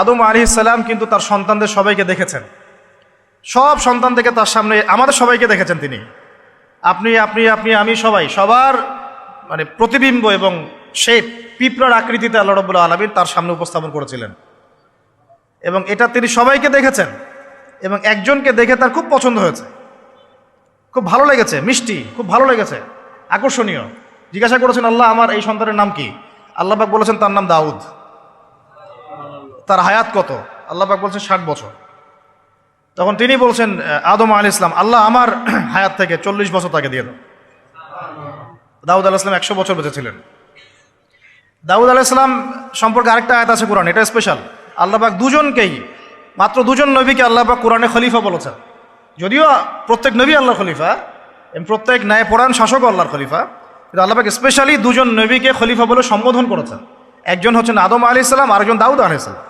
আদম আলী ইসলাম কিন্তু তার সন্তানদের সবাইকে দেখেছেন। সব সন্তান থেকে তার সামনে আমাদের সবাইকে দেখেছেন তিনি। আপনি আপনি আপনি, আমি সবাই, সবার মানে প্রতিবিম্ব এবং সেই পিঁপড়ার আকৃতিতে আল্লাহ রবুল্লা আলমিন তার সামনে উপস্থাপন করেছিলেন। এবং এটা তিনি সবাইকে দেখেছেন এবং একজনকে দেখে তার খুব পছন্দ হয়েছে। খুব ভালো লেগেছে, মিষ্টি, খুব ভালো লেগেছে, আকর্ষণীয়। জিজ্ঞাসা করেছেন, আল্লাহ, আমার এই সন্তানের নাম কি? আল্লাহ পাক বলেছেন, তার নাম দাউদ। তার হায়াত কত? আল্লাহ পাক বলছেন ষাট বছর। তখন তিনি বলছেন, আদম আলী ইসলাম আল্লাহ আমার হায়াত থেকে চল্লিশ বছর তাকে দিয়ে দাও। দাউদ আলাহ ইসলাম একশো বছর বেঁচে ছিলেন। দাউদ আলাহ ইসলাম সম্পর্কে আরেকটা আয়াত আছে কোরআন, এটা স্পেশাল আল্লাহ পাক দুজনকেই, মাত্র দুজন নবীকে আল্লাহ পাক কোরআনে খলিফা বলেছেন। যদিও প্রত্যেক নবী আল্লাহ খলিফা প্রত্যেক ন্যায়পরায়ণ শাসক আল্লাহর খলিফা, কিন্তু আল্লাহ পাক স্পেশালি দুজন নবীকে খলিফা বলে সম্বোধন করেছেন। একজন হচ্ছেন আদম আলি ইসলাম আরেকজন দাউদ আলি ইসলাম